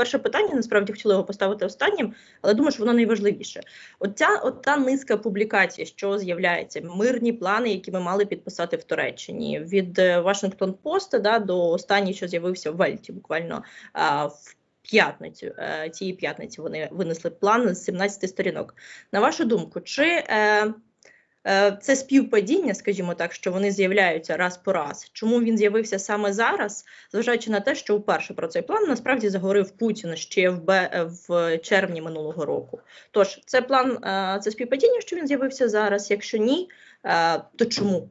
перше питання, насправді хотіла його поставити останнім, але думаю, що воно найважливіше. Оця та низка публікацій, що з'являється, мирні плани, які ми мали підписати в Туреччині, від Вашингтон Поста да, до останньої, що з'явився в Вельті, буквально а, в п'ятницю. Е, цієї п'ятниці вони винесли план з 17 сторінок. На вашу думку, чи е, Е, Це співпадіння, скажімо так, що вони з'являються раз по раз. Чому він з'явився саме зараз, зважаючи на те, що вперше про цей план насправді заговорив Путін ще в Б в червні минулого року. Тож це план, е, це співпадіння, що він з'явився зараз. Якщо ні, е, то чому?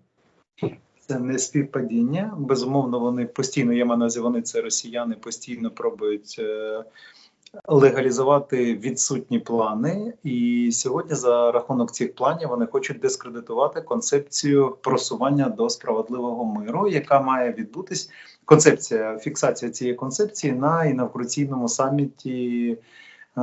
Це не співпадіння. Безумовно, вони постійно, я маю на увазі, вони це росіяни постійно пробують е, легалізувати відсутні плани. І сьогодні, за рахунок цих планів, вони хочуть дискредитувати концепцію просування до справедливого миру, яка має відбутись. Концепція фіксація цієї концепції на інавгураційному саміті.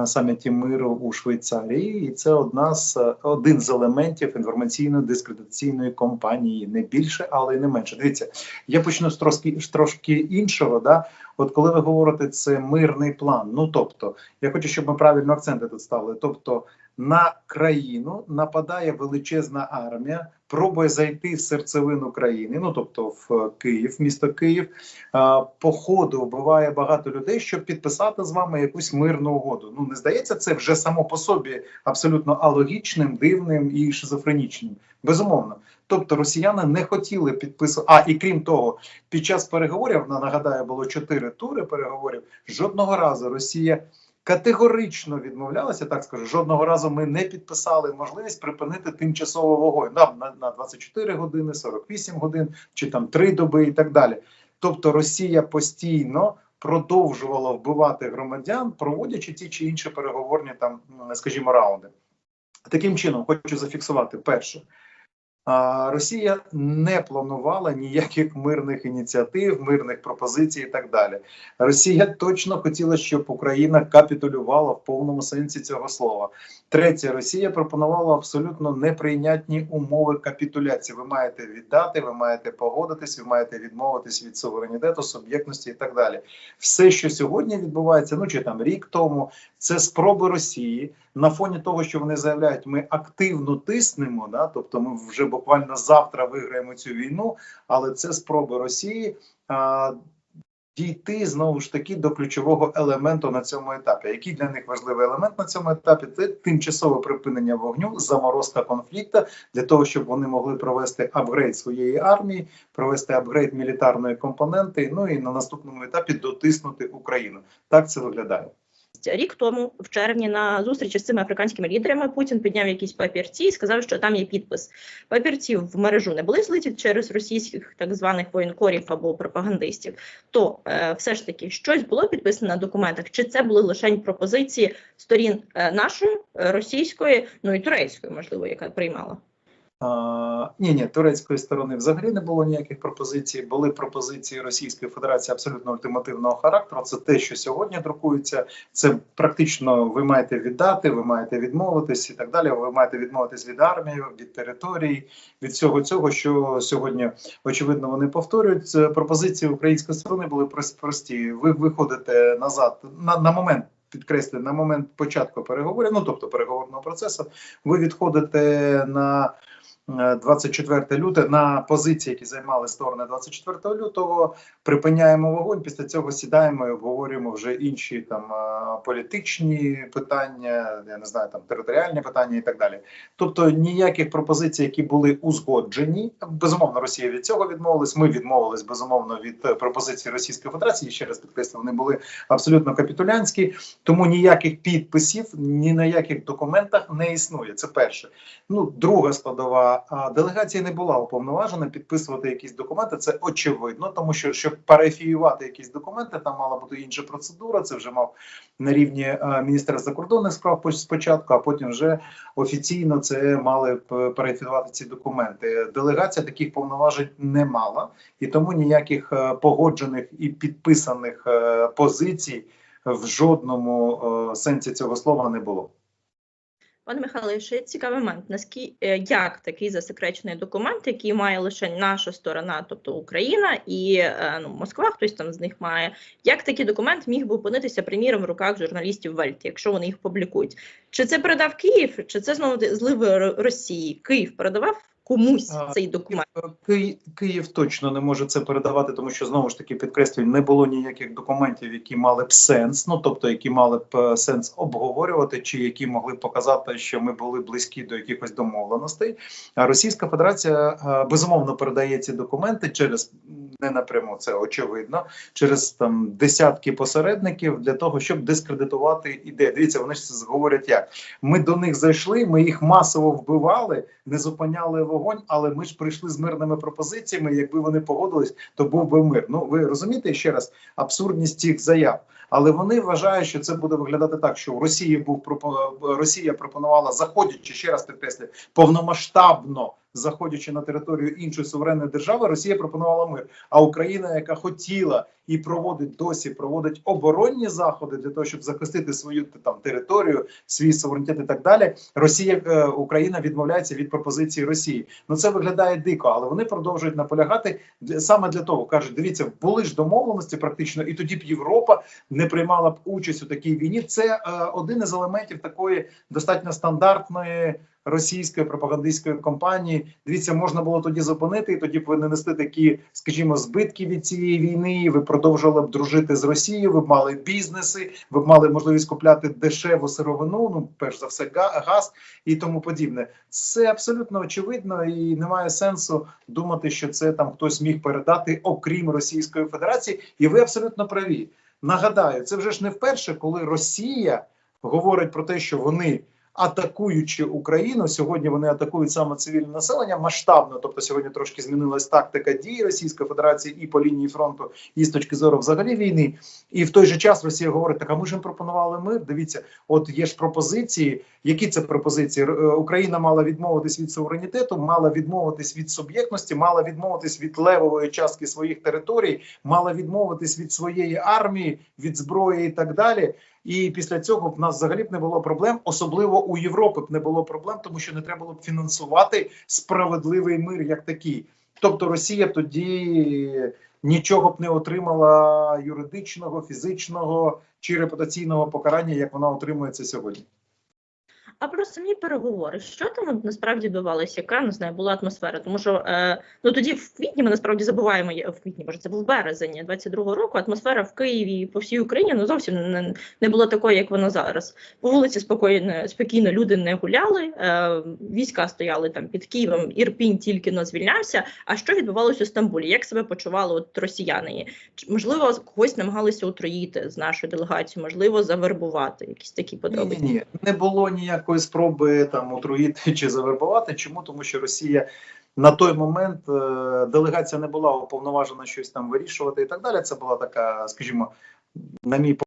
Е, Саміті миру у Швейцарії, і це одна з один з елементів інформаційно-дискредитаційної кампанії, не більше, але й не менше. Дивіться, я почну з трошки трошки іншого. Да, от коли ви говорите це мирний план. Ну тобто, я хочу, щоб ми правильно акценти тут ставили. Тобто, на країну нападає величезна армія, пробує зайти в серцевину країни, ну тобто в Київ, місто Київ, а, по ходу вбиває багато людей, щоб підписати з вами якусь мирну угоду. Ну не здається, це вже само по собі абсолютно алогічним, дивним і шизофренічним. Безумовно. Тобто росіяни не хотіли підписувати. А і крім того, під час переговорів на- нагадаю, було чотири тури переговорів. Жодного разу Росія категорично відмовлялася. Так скажу, жодного разу ми не підписали можливість припинити тимчасово вогонь нам на, на 24 години, 48 годин чи там 3 доби і так далі. Тобто Росія постійно продовжувала вбивати громадян, проводячи ті чи інші переговорні там, скажімо, раунди. Таким чином, хочу зафіксувати перше. Росія не планувала ніяких мирних ініціатив, мирних пропозицій і так далі. Росія точно хотіла, щоб Україна капітулювала в повному сенсі цього слова. Третє, Росія пропонувала абсолютно неприйнятні умови капітуляції. Ви маєте віддати, ви маєте погодитись, ви маєте відмовитись від суверенітету, суб'єктності і так далі. Все, що сьогодні відбувається, ну чи там рік тому, це спроби Росії на фоні того, що вони заявляють, ми активно тиснемо, да, тобто ми вже буквально завтра виграємо цю війну, але це спроби Росії. Дійти знову ж таки до ключового елементу на цьому етапі. Який для них важливий елемент на цьому етапі? Це тимчасове припинення вогню, заморозка конфлікту для того, щоб вони могли провести апгрейд своєї армії, провести апгрейд мілітарної компоненти. Ну і на наступному етапі дотиснути Україну. Так це виглядає. Рік тому, в червні, на зустрічі з цими африканськими лідерами, Путін підняв якісь папірці і сказав, що там є підпис. Папірці в мережу не були злиті через російських так званих воєнкорів або пропагандистів. То е, все ж таки щось було підписано на документах, чи це були лише пропозиції сторін е, нашої, е, російської, ну і турецької, можливо, яка приймала. Ні, ні, турецької сторони взагалі не було ніяких пропозицій. Були пропозиції Російської Федерації абсолютно ультимативного характеру. Це те, що сьогодні друкується. Це практично ви маєте віддати, ви маєте відмовитись і так далі. Ви маєте відмовитись від армії, від території, від всього цього, що сьогодні очевидно вони повторюють. Це Пропозиції української сторони були прості. Ви виходите назад на, на момент. Підкреслюю, на момент початку переговорів, ну тобто переговорного процесу, ви відходите на 24 люте на позиції, які займали сторони 24 лютого. Припиняємо вогонь. Після цього сідаємо і обговорюємо вже інші там е, політичні питання, я не знаю, там територіальні питання і так далі. Тобто ніяких пропозицій, які були узгоджені. Безумовно, Росія від цього відмовилась. Ми відмовились безумовно від е, пропозицій Російської Федерації. Ще раз підкреслю, вони були абсолютно капітулянські. Тому ніяких підписів, ні на яких документах не існує. Це перше. Ну, друга складова делегація не була уповноважена підписувати якісь документи. Це очевидно, тому що щоб парафіювати якісь документи, там мала бути інша процедура. Це вже мав на рівні а, міністерства закордонних справ спочатку, а потім вже офіційно це мали парафіювати ці документи. Делегація таких повноважень не мала, і тому ніяких е, погоджених і підписаних е, позицій в жодному е, сенсі цього слова не було. Пане Михайло, ще цікавий момент. Наскільки як такий засекречений документ, який має лише наша сторона, тобто Україна і е, ну, Москва, хтось там з них має, як такий документ міг би опинитися, приміром, в руках журналістів Вельті, якщо вони їх публікують? Чи це передав Київ, чи це знову зливи Росії? Київ передавав комусь цей документ? Київ, Київ точно не може це передавати, тому що знову ж таки підкреслюю, не було ніяких документів, які мали б сенс, ну тобто які мали б е, сенс обговорювати, чи які могли б показати, що ми були близькі до якихось домовленостей. А Російська Федерація е, безумовно передає ці документи через не напряму, це очевидно, через там десятки посередників для того, щоб дискредитувати ідею. Дивіться, вони ж говорять як ми до них зайшли, ми їх масово вбивали, не зупиняли вогонь, але ми ж прийшли з мирними пропозиціями. Якби вони погодились, то був би мир. Ну ви розумієте ще раз абсурдність цих заяв. Але вони вважають, що це буде виглядати так, що в Росії був Росія пропонувала, заходячи ще раз підкреслю, повномасштабно заходячи на територію іншої суверенної держави, Росія пропонувала мир. А Україна, яка хотіла і проводить досі, проводить оборонні заходи для того, щоб захистити свою там територію, свій суверенітет і так далі. Росія е, Україна відмовляється від пропозиції Росії. Ну це виглядає дико, але вони продовжують наполягати саме для того. кажуть: дивіться, були ж домовленості практично, і тоді б Європа не приймала б участь у такій війні. Це е, один із елементів такої достатньо стандартної. Російської пропагандистської кампанії дивіться, можна було тоді зупинити, і тоді б ви не несли такі, скажімо, збитки від цієї війни. Ви продовжували б дружити з Росією. Ви б мали бізнеси, ви б мали можливість купляти дешеву сировину. Ну перш за все, газ і тому подібне. Це абсолютно очевидно, і немає сенсу думати, що це там хтось міг передати, окрім Російської Федерації. І ви абсолютно праві. Нагадаю, це вже ж не вперше, коли Росія говорить про те, що вони. Атакуючи Україну, сьогодні вони атакують саме цивільне населення масштабно. Тобто сьогодні трошки змінилась тактика дії Російської Федерації і по лінії фронту, і з точки зору взагалі війни. І в той же час Росія говорить: так а ми ж їм пропонували мир. Дивіться, от є ж пропозиції. Які це пропозиції? Е, Україна мала відмовитись від суверенітету, мала відмовитись від суб'єктності, мала відмовитись від левової частки своїх територій, мала відмовитись від своєї армії, від зброї і так далі. І після цього в нас взагалі б не було проблем, особливо у Європи б не було проблем, тому що не треба було б фінансувати справедливий мир як такий. Тобто Росія тоді нічого б не отримала юридичного, фізичного чи репутаційного покарання, як вона отримує це сьогодні. А про самі переговори, що там насправді відбувалося? Яка не знаю, була атмосфера? Тому що е, ну тоді в квітні ми насправді забуваємо в квітні, може це був березень 22-го року. Атмосфера в Києві і по всій Україні ну зовсім не, не була такою, як вона зараз. По вулиці спокійно, спокійно люди не гуляли. Е, війська стояли там під Києвом. Ірпінь тільки но звільнявся. А що відбувалося у Стамбулі? Як себе почували от росіяни? Можливо, когось намагалися отруїти з нашої делегації, можливо, завербувати якісь такі подробиці. ні, ні, не було ніякої спроби там отруїти чи завербувати. Чому? Тому що Росія на той момент е, делегація не була уповноважена щось там вирішувати і так далі. Це була така, скажімо, на мій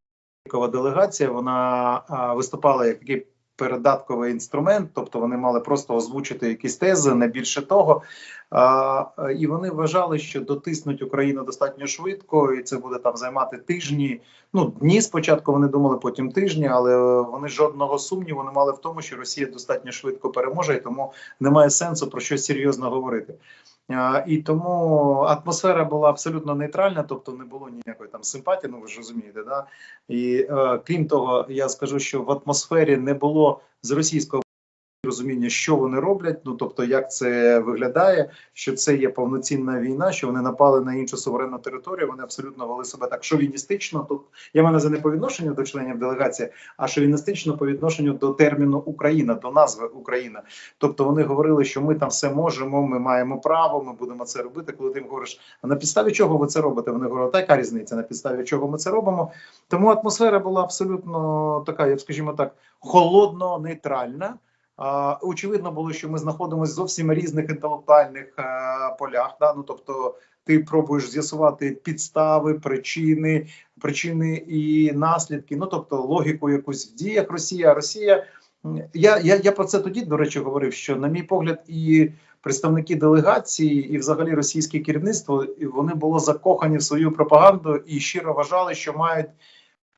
погляд, делегація. Вона а, виступала як такий передатковий інструмент, тобто вони мали просто озвучити якісь тези, не більше того. А, і вони вважали, що дотиснуть Україну достатньо швидко, і це буде там займати тижні. Ну дні спочатку вони думали, потім тижні, але е, вони жодного сумніву не мали в тому, що Росія достатньо швидко переможе, і тому немає сенсу про щось серйозно говорити. І тому атмосфера була абсолютно нейтральна, тобто не було ніякої там симпатії. Ну ви ж розумієте, да і е, крім того, я скажу, що в атмосфері не було з російського розуміння, що вони роблять. Ну тобто, як це виглядає, що це є повноцінна війна, що вони напали на іншу суверенну територію. Вони абсолютно вели себе так шовіністично. Тут я на увазі не по відношенню до членів делегації, а шовіністично по відношенню до терміну Україна, до назви Україна. Тобто вони говорили, що ми там все можемо, ми маємо право, ми будемо це робити. Коли ти їм говориш, а на підставі чого ви це робите? Вони говорять, така різниця на підставі чого ми це робимо. Тому атмосфера була абсолютно така, як скажімо так, холодно нейтральна. Очевидно було, що ми знаходимося зовсім різних інтелектуальних е, полях. Да? Ну, тобто, ти пробуєш з'ясувати підстави, причини, причини і наслідки. Ну тобто, логіку якусь в діях Росії. А Росія я, я, я про це тоді, до речі, говорив. Що, на мій погляд, і представники делегації, і взагалі російське керівництво, вони було закохані в свою пропаганду і щиро вважали, що мають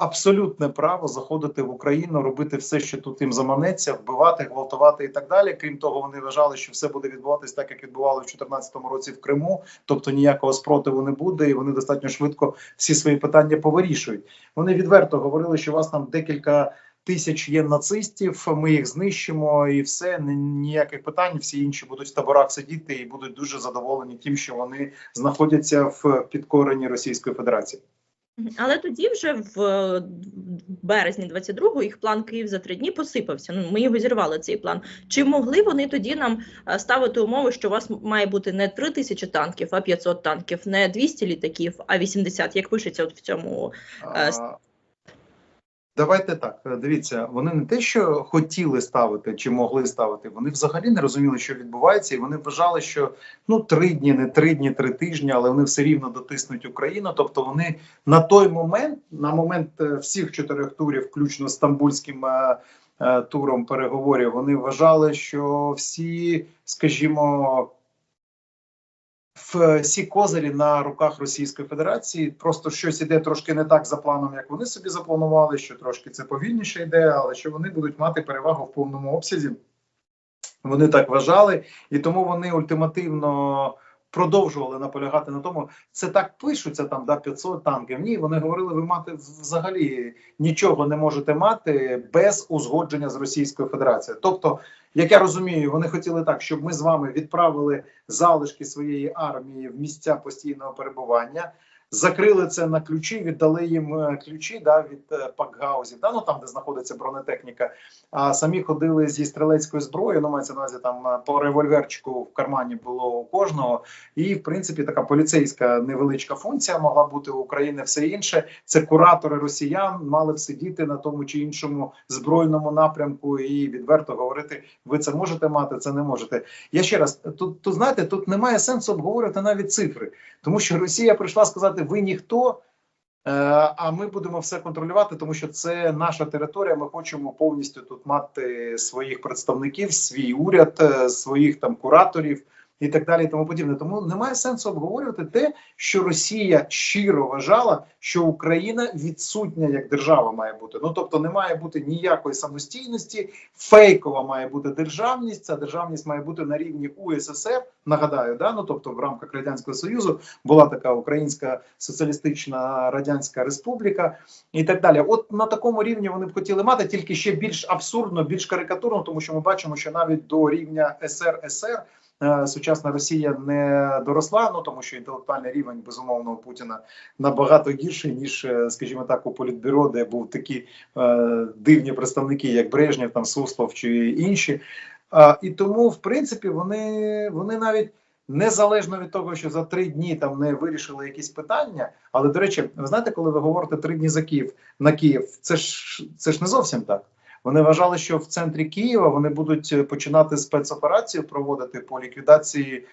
абсолютне право заходити в Україну, робити все, що тут їм заманеться, вбивати, гвалтувати і так далі. Крім того, вони вважали, що все буде відбуватись так, як відбувало в 2014 році в Криму, тобто ніякого спротиву не буде, і вони достатньо швидко всі свої питання повирішують. Вони відверто говорили, що у вас там декілька. Тисяч є нацистів, ми їх знищимо, і все ні- ніяких питань. Всі інші будуть в таборах сидіти і будуть дуже задоволені тим, що вони знаходяться в підкоренні Російської Федерації. Але тоді вже в е, березні 22-го їх план Київ за три дні посипався. Ну ми його зірвали цей план. Чи могли вони тоді нам е, ставити умови, що у вас має бути не 3 тисячі танків, а 500 танків, не 200 літаків, а 80, як пишеться от в цьому Е, А, Давайте так. е, Дивіться, вони не те, що хотіли ставити чи могли ставити, вони взагалі не розуміли, що відбувається, і вони вважали, що ну три дні, не три дні, три тижні, але вони все рівно дотиснуть Україну. Тобто вони на той момент, на момент е, всіх чотирьох турів, включно з стамбульським е, е, туром переговорів, вони вважали, що всі, скажімо, всі козирі на руках Російської Федерації. Просто щось іде трошки не так за планом, як вони собі запланували, що трошки це повільніше йде, але що вони будуть мати перевагу в повному обсязі. Вони так вважали, і тому вони ультимативно продовжували наполягати на тому. Це так пишуться там да 500 танків. Ні, вони говорили, ви мати взагалі нічого не можете мати без узгодження з Російською Федерацією. Тобто, як я розумію, вони хотіли так, щоб ми з вами відправили залишки своєї армії в місця постійного перебування. Закрили це на ключі, віддали їм е, ключі да, від е, пакгаузів, да, ну там, де знаходиться бронетехніка. А самі ходили зі стрілецькою зброєю. Ну, мається на увазі там е, по револьверчику в кармані було у кожного. І в принципі така поліцейська невеличка функція могла бути у України. Все інше це куратори росіян мали б сидіти на тому чи іншому збройному напрямку і відверто говорити: ви це можете мати, це не можете. Я ще раз тут, тут знаєте, тут немає сенсу обговорювати навіть цифри, тому що Росія прийшла сказати: ви ніхто. Е, А ми будемо все контролювати, тому що це наша територія. Ми хочемо повністю тут мати своїх представників, свій уряд, е, своїх там кураторів і так далі. І тому подібне. Тому немає сенсу обговорювати те, що Росія щиро вважала, що Україна відсутня як держава має бути. Ну тобто, не має бути ніякої самостійності, фейкова має бути державність. Ця державність має бути на рівні УССР. Нагадаю, да ну тобто в рамках радянського союзу була така Українська соціалістична радянська республіка і так далі. От на такому рівні вони б хотіли мати, тільки ще більш абсурдно, більш карикатурно, тому що ми бачимо, що навіть до рівня СРСР. Е, Сучасна Росія не доросла, ну тому що інтелектуальний рівень безумовно у Путіна набагато гірший ніж, е, скажімо так, у політбюро, де був такі е, дивні представники, як Брежнєв, там Суслов чи інші. А, і тому, в принципі, вони, вони навіть незалежно від того, що за три дні там не вирішили якісь питання. Але до речі, ви знаєте, коли ви говорите три дні за Київ на Київ, це ж це ж не зовсім так. Вони вважали, що в центрі Києва вони будуть е, починати спецоперацію проводити по ліквідації е,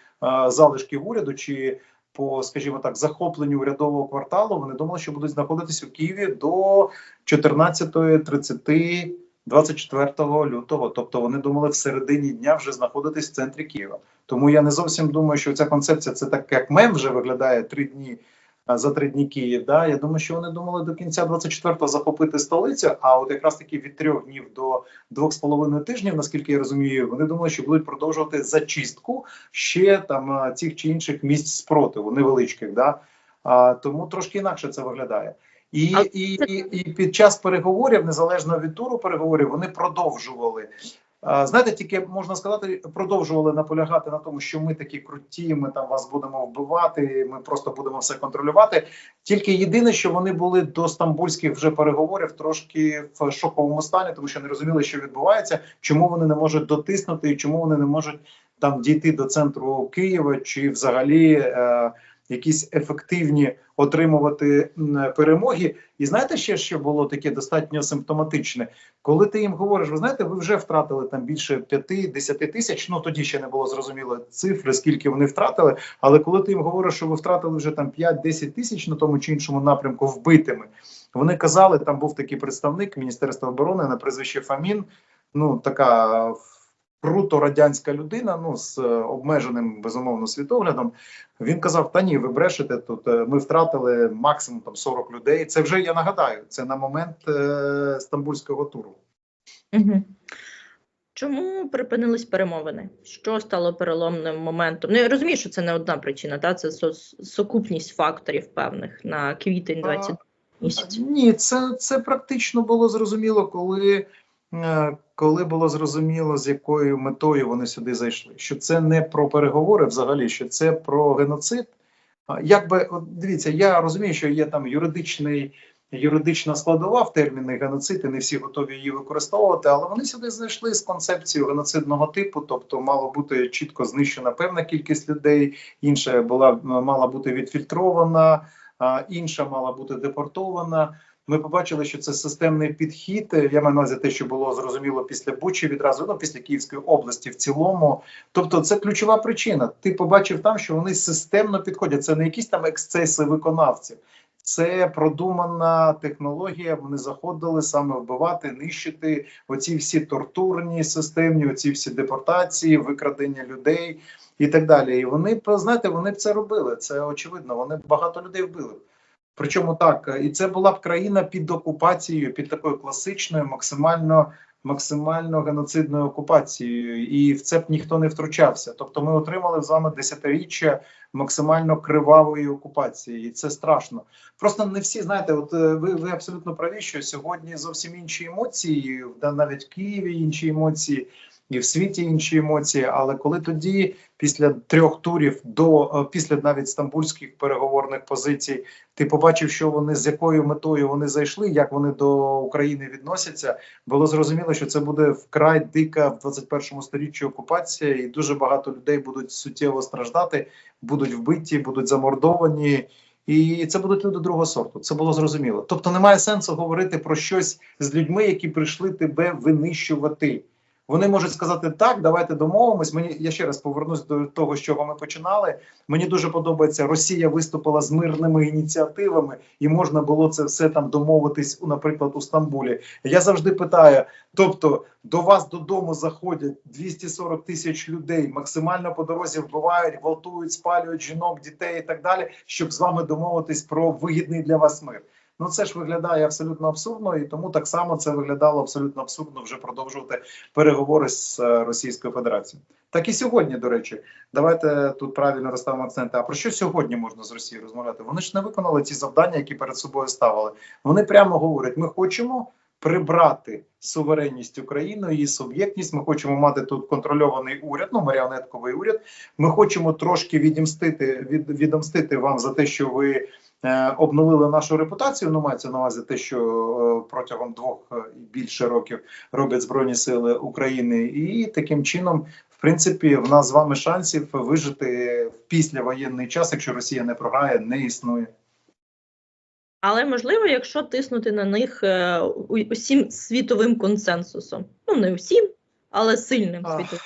залишків уряду чи по, скажімо так, захопленню урядового кварталу. Вони думали, що будуть знаходитись у Києві до 14.30 24 лютого. Тобто вони думали в середині дня вже знаходитись в центрі Києва. Тому я не зовсім думаю, що ця концепція це так, як мем вже виглядає три дні. А, За три дні Київ, да я думаю, що вони думали до кінця 24-го захопити столицю. А от якраз таки від трьох днів до двох з половиною тижнів, наскільки я розумію, вони думали, що будуть продовжувати зачистку ще там цих чи інших місць спротиву, невеличких. Да? А, тому трошки інакше це виглядає. І, і, і під час переговорів, незалежно від туру переговорів, вони продовжували. Знаєте, тільки можна сказати, продовжували наполягати на тому, що ми такі круті, ми там вас будемо вбивати, ми просто будемо все контролювати. Тільки єдине, що вони були до стамбульських вже переговорів трошки в шоковому стані, тому що не розуміли, що відбувається, чому вони не можуть дотиснути, і чому вони не можуть там дійти до центру Києва, чи взагалі е, якісь ефективні отримувати перемоги. І знаєте, ще що було таке достатньо симптоматичне, коли ти їм говориш, ви знаєте, ви вже втратили там більше 5-10 тисяч. Ну тоді ще не було зрозуміло цифри, скільки вони втратили. Але коли ти їм говориш, що ви втратили вже там 5-10 тисяч на тому чи іншому напрямку вбитими, вони казали, там був такий представник Міністерства оборони на прізвище Фамін. Ну така круто радянська людина, ну з е, обмеженим безумовно світоглядом. Він казав: Та ні, ви брешете тут. е, Ми втратили максимум там 40 людей. Це вже я нагадаю. Це на момент е, стамбульського туру. Угу. Чому припинились перемовини? Що стало переломним моментом? Ну, я розумію, що це не одна причина, та це сукупність факторів певних на квітень 20 місяць. Ні, це, це практично було зрозуміло, коли, коли було зрозуміло, з якою метою вони сюди зайшли. Що це не про переговори взагалі, що це про геноцид. Якби от дивіться, я розумію, що є там юридичний. Юридична складова в терміни геноцид, і не всі готові її використовувати, але вони сюди знайшли з концепцією геноцидного типу, тобто мало бути чітко знищена певна кількість людей, інша була мала бути відфільтрована, а інша мала бути депортована. Ми побачили, що це системний підхід. Я маю на увазі те, що було зрозуміло після Бучі, відразу ну після Київської області в цілому. Тобто, це ключова причина. Ти побачив там, що вони системно підходять. Це не якісь там ексцеси виконавців. Це продумана технологія. Вони заходили саме вбивати, нищити оці всі тортурні системні, оці всі депортації, викрадення людей і так далі. І вони б знаєте, вони б це робили. Це очевидно. Вони б багато людей вбили. Причому так, і це була б країна під окупацією, під такою класичною, максимально максимально геноцидною окупацією, і в це б ніхто не втручався. Тобто, ми отримали з вами десятиріччя максимально кривавої окупації, і це страшно. Просто не всі знаєте, от е, ви, ви абсолютно праві, що сьогодні зовсім інші емоції, навіть в Києві інші емоції. І в світі інші емоції, але коли тоді, після трьох турів, до е, після навіть стамбульських переговорних позицій, ти побачив, що вони з якою метою вони зайшли, як вони до України відносяться, було зрозуміло, що це буде вкрай дика в 21 сторіччі окупація, і дуже багато людей будуть суттєво страждати, будуть вбиті, будуть замордовані. І це будуть люди другого сорту. Це було зрозуміло. Тобто немає сенсу говорити про щось з людьми, які прийшли тебе винищувати. Вони можуть сказати так, давайте домовимось. Мені я ще раз повернусь до того, з чого ми починали. Мені дуже подобається. Росія виступила з мирними ініціативами, і можна було це все там домовитись, наприклад, у Стамбулі. Я завжди питаю: тобто, до вас додому заходять 240 тисяч людей, максимально по дорозі вбивають, гвалтують, спалюють жінок, дітей і так далі, щоб з вами домовитись про вигідний для вас мир. Ну це ж виглядає абсолютно абсурдно, і тому так само це виглядало абсолютно абсурдно вже продовжувати переговори з е, Російською Федерацією. Так і сьогодні, до речі, давайте тут правильно розставимо акценти. А про що сьогодні можна з Росією розмовляти? Вони ж не виконали ті завдання, які перед собою ставили. Вони прямо говорять: ми хочемо. Прибрати суверенність України, її суб'єктність. Ми хочемо мати тут контрольований уряд, ну маріонетковий уряд. Ми хочемо трошки відімстити від відомстити вам за те, що ви обновили нашу репутацію. Ну мається на увазі те, що е, протягом двох е, і більше років роблять збройні сили України, і таким чином, в принципі, в нас з вами шансів вижити в післявоєнний час, якщо Росія не програє, не існує. Але можливо, якщо тиснути на них е, усім світовим консенсусом. Ну, не усім, але сильним А, світовим.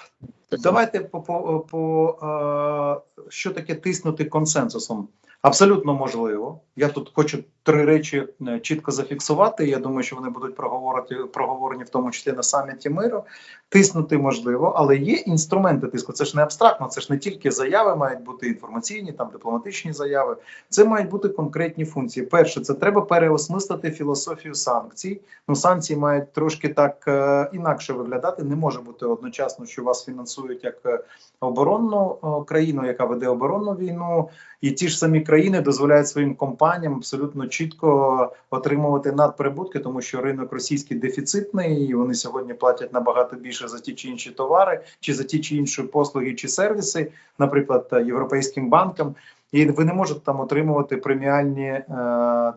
Давайте по, по, по е, що таке тиснути консенсусом. Абсолютно можливо. Я тут хочу три речі е, чітко зафіксувати. Я думаю, що вони будуть проговорити проговорені в тому числі на саміті миру. Тиснути можливо, але є інструменти тиску. Це ж не абстрактно, це ж не тільки заяви, мають бути інформаційні, там дипломатичні заяви. Це мають бути конкретні функції. Перше, це треба переосмислити філософію санкцій. Ну, санкції мають трошки так е, інакше виглядати. Не може бути одночасно, що вас фінансують як е, оборонну е, країну, яка веде оборонну війну, і ті ж самі країни дозволяють своїм компаніям абсолютно чітко отримувати надприбутки, тому що ринок російський дефіцитний, і вони сьогодні платять набагато більше за ті чи інші товари, чи за ті чи інші послуги чи сервіси, наприклад, європейським банкам. І ви не можете там отримувати преміальні е,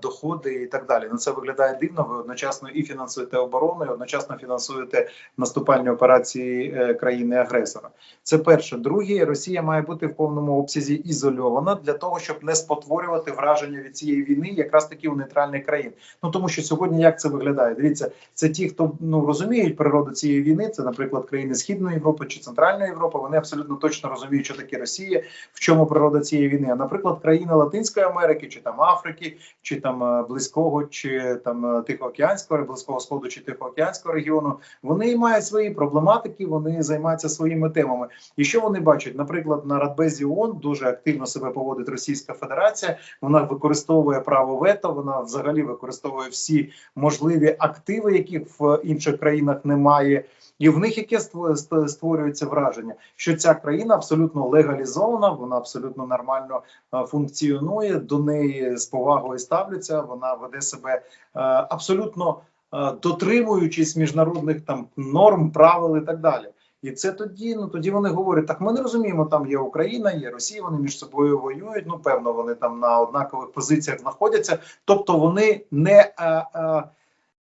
доходи і так далі. Ну це виглядає дивно. Ви одночасно і фінансуєте оборону, і одночасно фінансуєте наступальні операції е, країни-агресора. Це перше. Друге, Росія має бути в повному обсязі ізольована для того, щоб не спотворювати враження від цієї війни, якраз таки у нейтральних країн. Ну тому що сьогодні як це виглядає? Дивіться, це ті, хто ну розуміють природу цієї війни. Це, наприклад, країни Східної Європи чи Центральної Європи. Вони абсолютно точно розуміють, що таке Росія, в чому природа цієї війни. Наприклад, країни Латинської Америки, чи там Африки, чи там е, близького, чи там е, Тихоокеанського, близького сходу, чи Тихоокеанського регіону, вони мають свої проблематики, вони займаються своїми темами. І що вони бачать? Наприклад, на Радбезі ООН дуже активно себе поводить Російська Федерація. Вона використовує право вето, вона взагалі використовує всі можливі активи, яких в інших країнах немає. І в них яке ство- створюється враження, що ця країна абсолютно легалізована, вона абсолютно нормально е, функціонує, до неї з повагою ставляться. Вона веде себе е, абсолютно е, дотримуючись міжнародних там норм, правил і так далі. І це тоді, ну тоді вони говорять: так ми не розуміємо, там є Україна, є Росія, вони між собою воюють. Ну певно, вони там на однакових позиціях знаходяться. Тобто вони не е, е,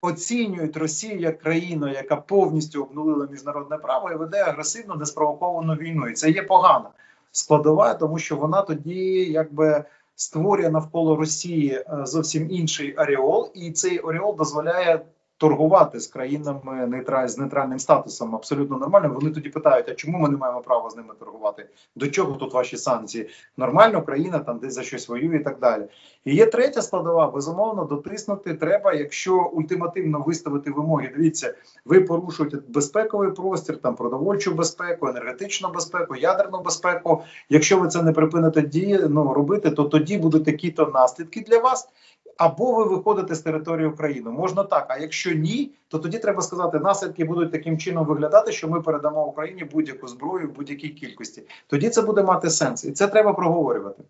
оцінюють Росію як країну, яка повністю обнулила міжнародне право і веде агресивну неспровоковану війну. І це є погана складова, тому що вона тоді якби. Створює навколо Росії е, зовсім інший аріол, і цей ореол дозволяє торгувати з країнами нейтраль з нейтральним статусом абсолютно нормально. Вони тоді питають: а чому ми не маємо права з ними торгувати? До чого тут ваші санкції? Нормально, країна там десь за щось воює і так далі. І є третя складова. Безумовно, дотиснути треба, якщо ультимативно виставити вимоги. Дивіться, ви порушуєте безпековий простір, там продовольчу безпеку, енергетичну безпеку, ядерну безпеку. Якщо ви це не припините дії, ну робити, то тоді будуть такі-то наслідки для вас. Або ви виходите з території України. Можна так. А якщо ні, то тоді треба сказати, наслідки будуть таким чином виглядати, що ми передамо Україні будь-яку зброю в будь-якій кількості. Тоді це буде мати сенс, і це треба проговорювати.